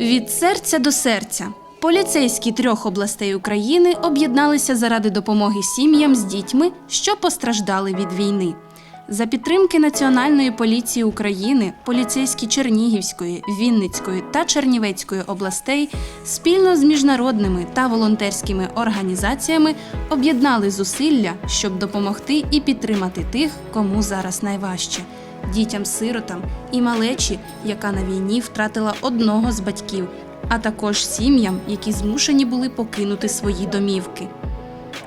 Від серця до серця. Поліцейські трьох областей України об'єдналися заради допомоги сім'ям з дітьми, що постраждали від війни. За підтримки Національної поліції України, поліцейські Чернігівської, Вінницької та Чернівецької областей спільно з міжнародними та волонтерськими організаціями об'єднали зусилля, щоб допомогти і підтримати тих, кому зараз найважче дітям-сиротам і малечі, яка на війні втратила одного з батьків, а також сім'ям, які змушені були покинути свої домівки.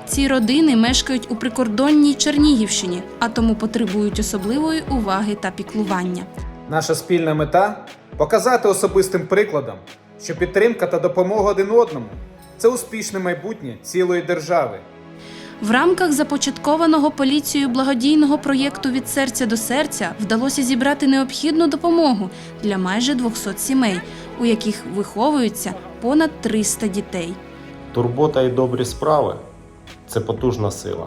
Ці родини мешкають у прикордонній Чернігівщині, а тому потребують особливої уваги та піклування. Наша спільна мета показати особистим прикладом, що підтримка та допомога один одному це успішне майбутнє цілої держави. В рамках започаткованого поліцією благодійного проєкту від серця до серця вдалося зібрати необхідну допомогу для майже 200 сімей, у яких виховуються понад 300 дітей. Турбота і добрі справи це потужна сила.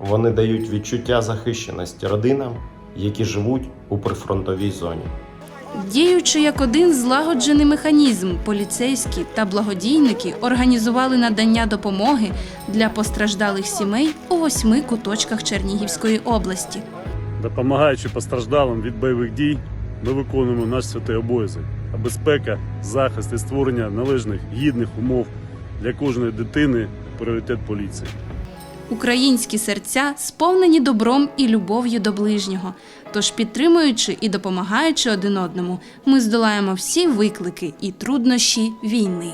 Вони дають відчуття захищеності родинам, які живуть у прифронтовій зоні. Діючи як один злагоджений механізм, поліцейські та благодійники організували надання допомоги для постраждалих сімей у восьми куточках Чернігівської області. Допомагаючи постраждалим від бойових дій, ми виконуємо наш святий обов'язок. А безпека, захист і створення належних гідних умов для кожної дитини пріоритет поліції. Українські серця сповнені добром і любов'ю до ближнього. Тож, підтримуючи і допомагаючи один одному, ми здолаємо всі виклики і труднощі війни.